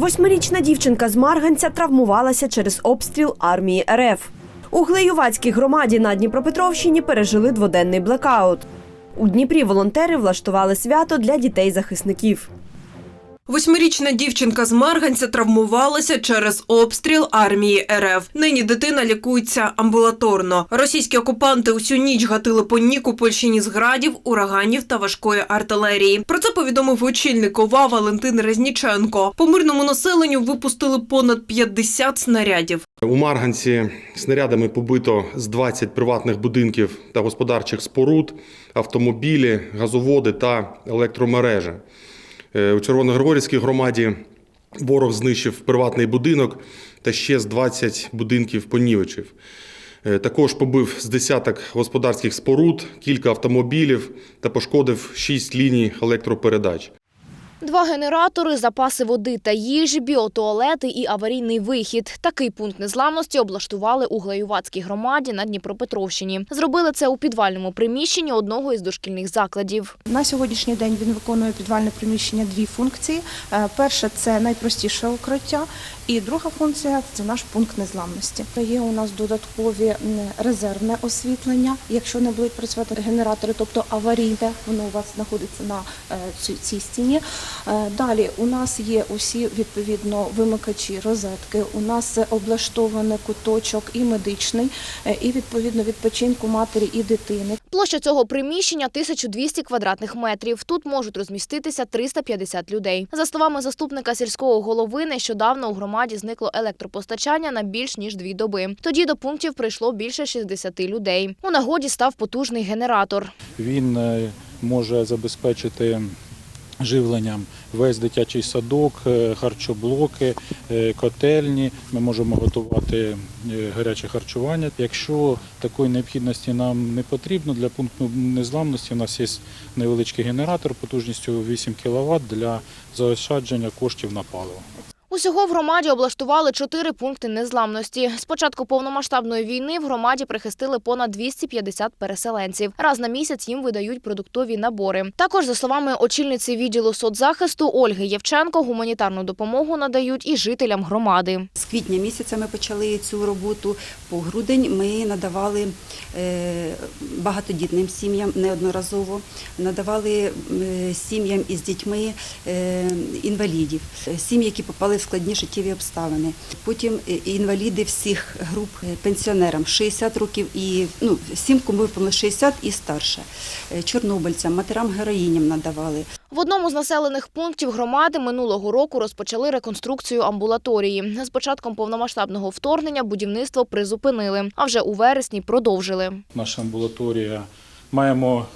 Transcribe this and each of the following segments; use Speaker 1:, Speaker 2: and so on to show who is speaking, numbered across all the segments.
Speaker 1: Восьмирічна дівчинка з Марганця травмувалася через обстріл армії РФ. У Глеювацькій громаді на Дніпропетровщині пережили дводенний блекаут. У Дніпрі волонтери влаштували свято для дітей-захисників.
Speaker 2: Восьмирічна дівчинка з Марганця травмувалася через обстріл армії РФ. Нині дитина лікується амбулаторно. Російські окупанти усю ніч гатили по Нікопольщині з градів, ураганів та важкої артилерії. Про це повідомив очільник ОВА Валентин Резніченко. По мирному населенню випустили понад 50 снарядів.
Speaker 3: У Марганці снарядами побито з 20 приватних будинків та господарчих споруд, автомобілі, газоводи та електромережі. Е, У Червоногригорівській громаді ворог знищив приватний будинок та ще з 20 будинків понівечив. Е, Також побив з десяток господарських споруд, кілька автомобілів та пошкодив 6 ліній електропередач.
Speaker 4: Два генератори, запаси води та їжі, біотуалети і аварійний вихід. Такий пункт незламності облаштували у Глеювацькій громаді на Дніпропетровщині. Зробили це у підвальному приміщенні одного із дошкільних закладів.
Speaker 5: На сьогоднішній день він виконує підвальне приміщення дві функції. Е, Перша це найпростіше укриття, і друга функція це наш пункт незламності. Є у нас додаткові резервне освітлення. Якщо не будуть працювати генератори, тобто аварійне, воно у вас знаходиться на е, цій стіні. Е, Далі у нас є усі відповідно вимикачі розетки. У нас облаштований куточок і медичний, е, і відповідно відпочинку матері і дитини.
Speaker 4: Площа цього приміщення 1200 квадратних метрів. Тут можуть розміститися 350 людей. За словами заступника сільського голови, нещодавно у громаді зникло електропостачання на більш ніж дві доби. Тоді до пунктів прийшло більше 60 людей. У нагоді став потужний генератор.
Speaker 6: Він е, може забезпечити живленням весь дитячий садок, е, харчоблоки, е, котельні. Ми можемо готувати е, гаряче харчування. Якщо такої необхідності нам не потрібно, для пункту незламності у нас є невеличкий генератор потужністю 8 кВт для заощадження коштів на паливо.
Speaker 4: Усього в громаді облаштували чотири пункти незламності. З початку повномасштабної війни в громаді прихистили понад 250 переселенців. Раз на місяць їм видають продуктові набори. Також, за словами очільниці відділу соцзахисту Ольги Євченко, гуманітарну допомогу надають і жителям громади.
Speaker 7: З квітня місяця ми почали цю роботу. По грудень ми надавали е, багатодітним сім'ям неодноразово, надавали е, сім'ям із дітьми е, інвалідів, сім'ї, які попали складні життєві обставини. Потім е, інваліди всіх груп е, пенсіонерам 60 років і ну, всім, кому виповнилось 60 і старше, Е, чорнобильцям, матерам героїням надавали.
Speaker 4: В одному з населених пунктів громади минулого року розпочали реконструкцію амбулаторії. З початком повномасштабного вторгнення будівництво призупинили, а вже у вересні продовжили.
Speaker 6: Наша амбулаторія маємо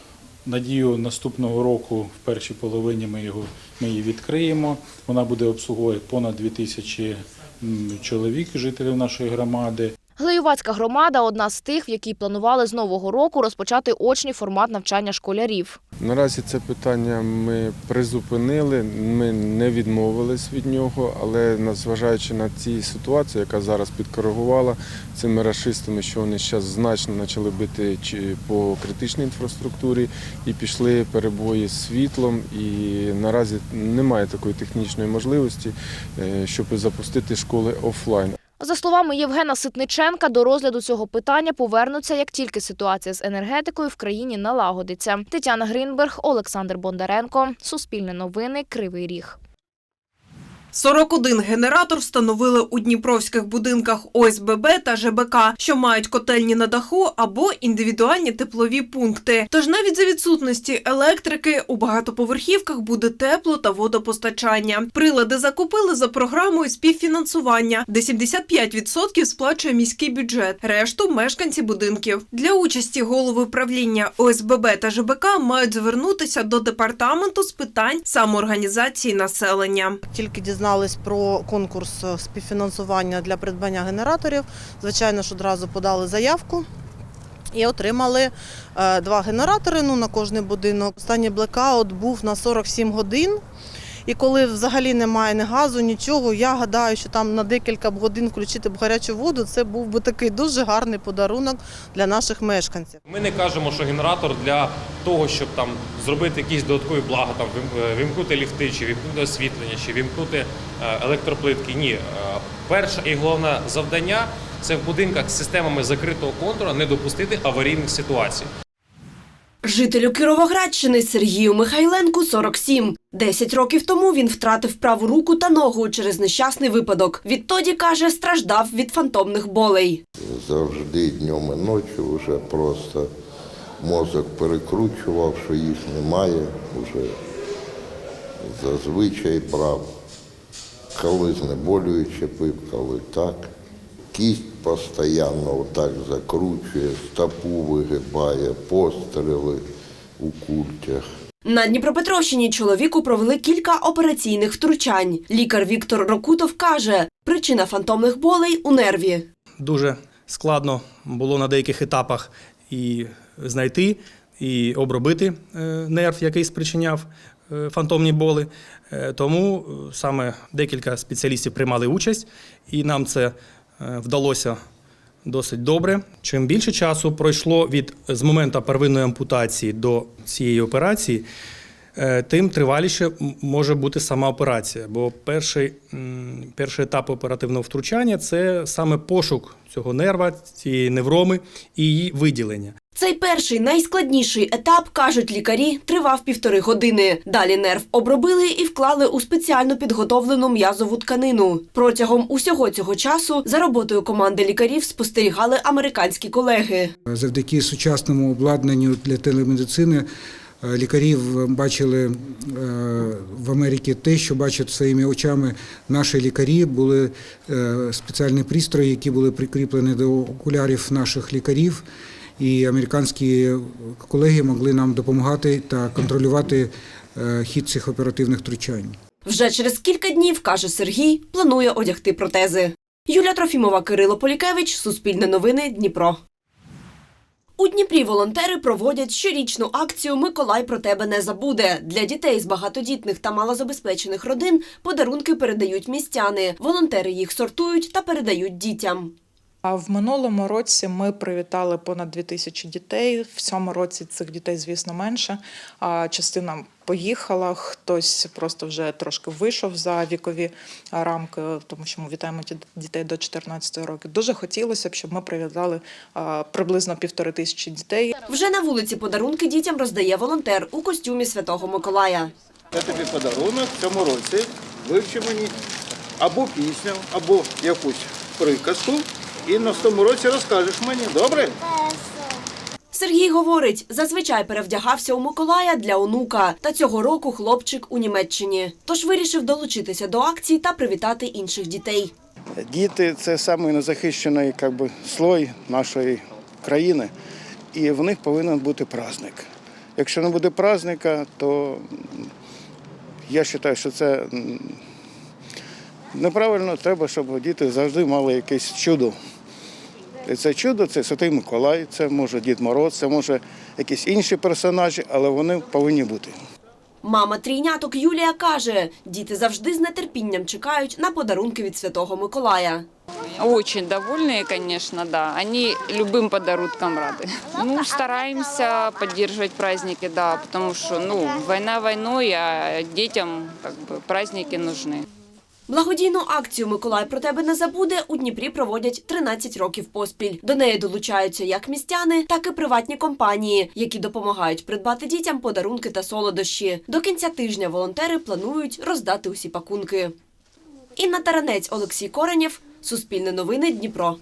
Speaker 6: надію наступного року, в першій половині ми його її відкриємо. Вона буде обслуговувати понад 2000 тисячі чоловік, жителів нашої громади.
Speaker 4: Глеювацька громада одна з тих, в якій планували з нового року розпочати очний формат навчання школярів.
Speaker 8: Наразі це питання ми призупинили, ми не відмовились від нього, але незважаючи на ці ситуації, яка зараз підкоригувала цими рашистами, що вони зараз значно почали бити по критичній інфраструктурі і пішли перебої з світлом. І наразі немає такої технічної можливості, е, щоб запустити школи офлайн.
Speaker 4: За словами Євгена Ситниченка, до розгляду цього питання повернуться, як тільки ситуація з енергетикою в країні налагодиться. Тетяна Грінберг, Олександр Бондаренко, Суспільне новини, Кривий Ріг.
Speaker 2: 41 генератор встановили у дніпровських будинках ОСББ та ЖБК, що мають котельні на даху або індивідуальні теплові пункти. Тож навіть за відсутності електрики у багатоповерхівках буде тепло та водопостачання. Прилади закупили за програмою співфінансування, де 75% сплачує міський бюджет, решту мешканці будинків. Для участі голови правління ОСББ та ЖБК мають звернутися до департаменту з питань самоорганізації населення.
Speaker 9: Тільки дізнались про конкурс е, співфінансування для придбання генераторів. Звичайно ж, одразу подали заявку. І отримали е, два генератори ну, на кожний будинок. Останній блекаут був на 47 годин. І коли взагалі немає ні газу, нічого, я гадаю, що там на декілька б годин включити б гарячу воду, це був би такий дуже гарний подарунок для наших мешканців.
Speaker 10: Ми не кажемо, що генератор для того, щоб там зробити якісь додаткові блага, там е, вимкнути ліфти, чи вимкнути освітлення, чи вимкнути е, електроплитки. Ні, Е, перше і головне завдання це в будинках з системами закритого контуру не допустити аварійних ситуацій.
Speaker 1: Жителю Кіровоградщини Сергію Михайленку 47. Десять років тому він втратив праву руку та ногу через нещасний випадок. Відтоді, каже, страждав від фантомних болей.
Speaker 11: завжди днем і ночі вже просто мозок перекручував, що їх немає, вже зазвичай брав. Коли знеболююче пив, коли так. Кість постійно отак закручує, стопу вигибає, постріли у культях.
Speaker 1: На Дніпропетровщині чоловіку провели кілька операційних втручань. Лікар Віктор Рокутов каже, причина фантомних болей у нерві.
Speaker 12: дуже складно було на деяких етапах і знайти, і обробити е, нерв, який спричиняв е, фантомні боли. Е, Тому саме декілька спеціалістів приймали участь, і нам це вдалося досить добре. Чим більше часу пройшло від з моменту первинної ампутації до цієї операції, е, тим триваліше може бути сама операція. Бо перший, перший етап оперативного втручання це саме пошук цього нерва, цієї невроми і її виділення.
Speaker 1: Цей перший найскладніший етап, кажуть лікарі, тривав півтори години. Далі нерв обробили і вклали у спеціально підготовлену м'язову тканину. Протягом усього цього часу за роботою команди лікарів спостерігали американські колеги.
Speaker 13: Завдяки сучасному обладнанню для телемедицини е, лікарів бачили е, в Америці те, що бачать своїми очами наші лікарі. Були е, спеціальні пристрої, які були прикріплені до окулярів наших лікарів. І американські колеги могли нам допомагати та контролювати е, хід цих оперативних втручань.
Speaker 1: Вже через кілька днів, каже Сергій, планує одягти протези. Юля Трофімова, Кирило Полікевич, Суспільне новини, Дніпро. У Дніпрі волонтери проводять щорічну акцію Миколай про тебе не забуде. Для дітей з багатодітних та малозабезпечених родин подарунки передають містяни. Волонтери їх сортують та передають дітям.
Speaker 14: А в минулому році ми привітали понад 2000 дітей. В цьому році цих дітей, звісно, менше. А частина поїхала, хтось просто вже трошки вийшов за вікові рамки, тому що ми вітаємо дітей до 14 років. Дуже хотілося б, щоб ми привітали приблизно півтори тисячі дітей.
Speaker 1: Вже на вулиці подарунки дітям роздає волонтер у костюмі Святого Миколая.
Speaker 15: Я тобі подарунок в цьому році. Вивчи мені або пісню, або якусь приказку. І на тому році розкажеш мені, добре?
Speaker 1: Сергій говорить, зазвичай перевдягався у Миколая для онука. Та цього року хлопчик у Німеччині. Тож вирішив долучитися до акції та привітати інших дітей.
Speaker 15: Діти це самий незахищений би, слой нашої країни, і в них повинен бути праздник. Якщо не буде праздника, то я вважаю, що це неправильно. Треба, щоб діти завжди мали якесь чудо. І це чудо це Святий Миколай, це може Дід Мороз, це може якісь інші персонажі, але вони повинні бути.
Speaker 1: Мама трійняток Юлія каже, діти завжди з нетерпінням чекають на подарунки від Святого Миколая.
Speaker 16: Очень довольные, конечно, да. Они любым подарункам рады. Ну, стараемся поддерживать праздники, да, потому что, ну, война войной, а детям как бы праздники нужны.
Speaker 1: Благодійну акцію Миколай про тебе не забуде у Дніпрі проводять 13 років поспіль. До неї долучаються як містяни, так і приватні компанії, які допомагають придбати дітям подарунки та солодощі. До кінця тижня волонтери планують роздати усі пакунки. Інна Таранець, Олексій Коренєв, Суспільне новини, Дніпро.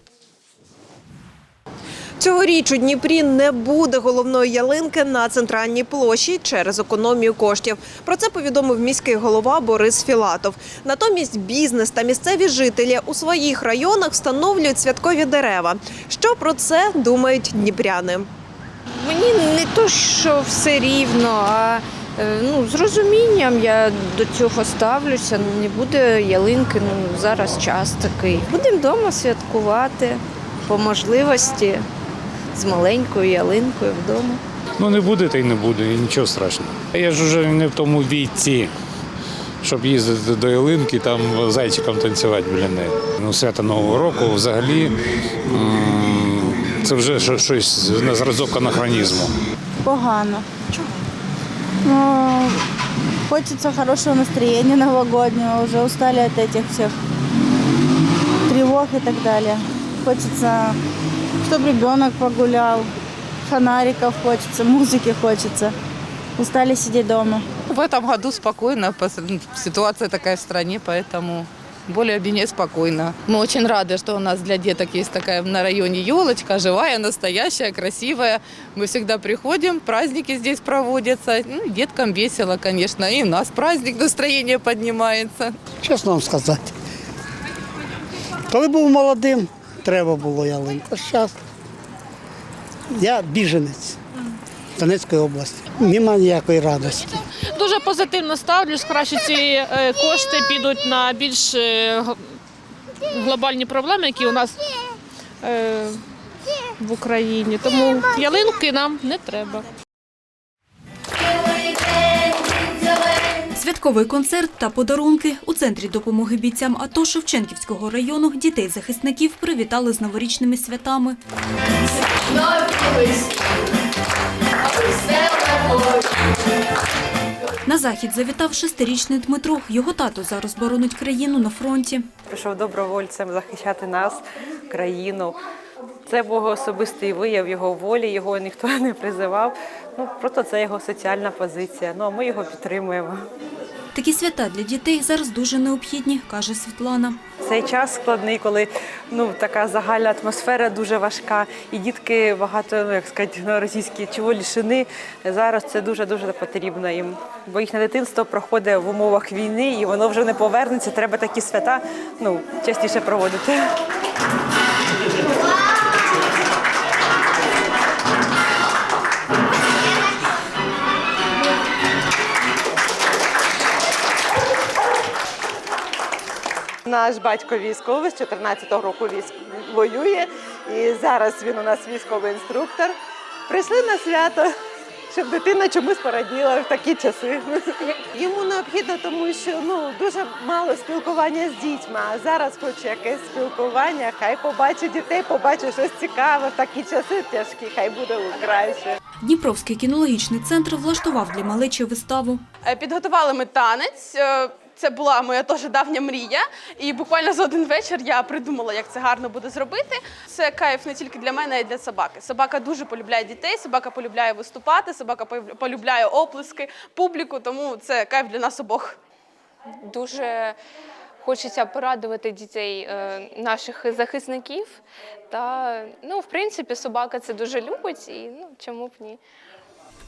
Speaker 17: Цьогоріч у Дніпрі не буде головної ялинки на центральній площі через економію коштів. Про це повідомив міський голова Борис Філатов. Натомість бізнес та місцеві жителі у своїх районах встановлюють святкові дерева. Що про це думають дніпряни?
Speaker 18: Мені не то, що все рівно, а е, ну, з розумінням я до цього ставлюся. Не буде ялинки, ну зараз час такий. Будемо вдома святкувати по можливості з маленькою ялинкою вдома.
Speaker 6: Ну не буде, та й не буде, і нічого страшного. Я ж вже не в тому віці, щоб їздити до ялинки, там зайчиком танцювати біля неї. Ну, свято Нового року взагалі це вже щось на зразок анахронізму.
Speaker 18: Погано.
Speaker 19: Ну, хочется хорошего настроения новогоднего. Уже устали от этих всех тревог и так далее. Хочется, чтобы ребенок погулял. Фонариков хочется, музыки хочется. Устали сидеть дома.
Speaker 20: В этом году спокойно, пос- ситуация такая в стране, поэтому более-менее спокойно. Мы очень рады, что у нас для деток есть такая на районе елочка, живая, настоящая, красивая. Мы всегда приходим, праздники здесь проводятся. Ну, деткам весело, конечно, и у нас праздник, настроение поднимается.
Speaker 21: Чесно вам сказати. Коли був молодим, треба було ялинку. Зараз я біженець Донецької області. Нема ніякої радості.
Speaker 22: Дуже позитивно ставлюсь. Краще ці е, кошти підуть на більш е, глобальні проблеми, які у нас е, в Україні. Тому ялинки нам не треба.
Speaker 23: Святковий концерт та подарунки у центрі допомоги бійцям АТО Шевченківського району дітей захисників привітали з новорічними святами. На захід завітав шестирічний Дмитро. Його тато зараз боронить країну на фронті.
Speaker 24: Пішов добровольцем захищати нас, країну. Це був особистий вияв його волі, його ніхто не призивав. Ну просто це його соціальна позиція. Ну а ми його підтримуємо.
Speaker 23: Такі свята для дітей зараз дуже необхідні, каже Світлана.
Speaker 24: Цей час складний, коли ну така загальна атмосфера дуже важка, і дітки багато, ну як сказати, ну, російські чого лішини. Зараз це дуже дуже потрібно їм, бо їхнє дитинство проходить в умовах війни, і воно вже не повернеться. Треба такі свята ну частіше проводити. Наш батько військовий з 14-го року військ воює, і зараз він у нас військовий інструктор. Прийшли на свято, щоб дитина чомусь пораділа в такі часи. Йому необхідно, тому що ну дуже мало спілкування з дітьми. А зараз хоче якесь спілкування. Хай побачить дітей, побачить щось цікаве. В такі часи тяжкі, хай буде краще.
Speaker 23: Дніпровський кінологічний центр влаштував для малечі виставу.
Speaker 25: Е, Підготували ми танець. Це була моя теж давня мрія. І буквально за один вечір я придумала, як це гарно буде зробити. Це кайф не тільки для мене, а й для собаки. Собака дуже полюбляє дітей, собака полюбляє виступати, собака полюбляє оплески, публіку, тому це кайф для нас обох.
Speaker 26: Дуже хочеться порадувати дітей е, наших захисників. Та ну, в принципі, собака це дуже любить, і ну чому б ні.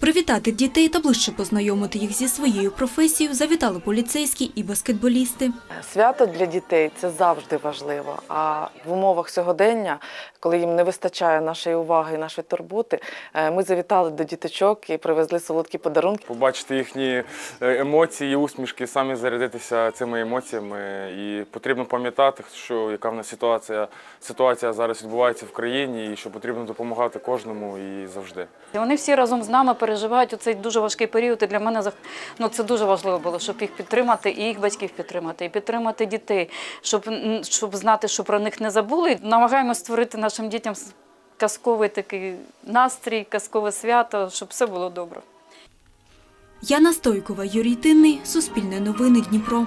Speaker 23: Привітати дітей та ближче познайомити їх зі своєю професією завітали поліцейські і баскетболісти.
Speaker 27: Свято для дітей це завжди важливо. А в умовах сьогодення, коли їм не вистачає нашої уваги і нашої турботи, е, ми завітали до діточок і привезли солодкі подарунки.
Speaker 28: побачити їхні е, емоції, усмішки, самі зарядитися цими емоціями. І потрібно пам'ятати, що яка в нас ситуація, ситуація зараз відбувається в країні, і що потрібно допомагати кожному і завжди.
Speaker 29: Вони всі разом з нами переживають у цей дуже важкий період. І для мене ну, це дуже важливо було, щоб їх підтримати, і їх батьків підтримати, і підтримати дітей, щоб, щоб знати, що про них не забули. Намагаємося створити нашим дітям казковий такий настрій, казкове свято, щоб все було добре.
Speaker 23: Яна Стойкова, Юрій Тинний, Суспільне новини Дніпро.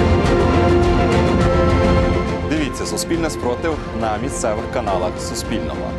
Speaker 30: Дивіться Суспільне спротив на місцевих каналах Суспільного.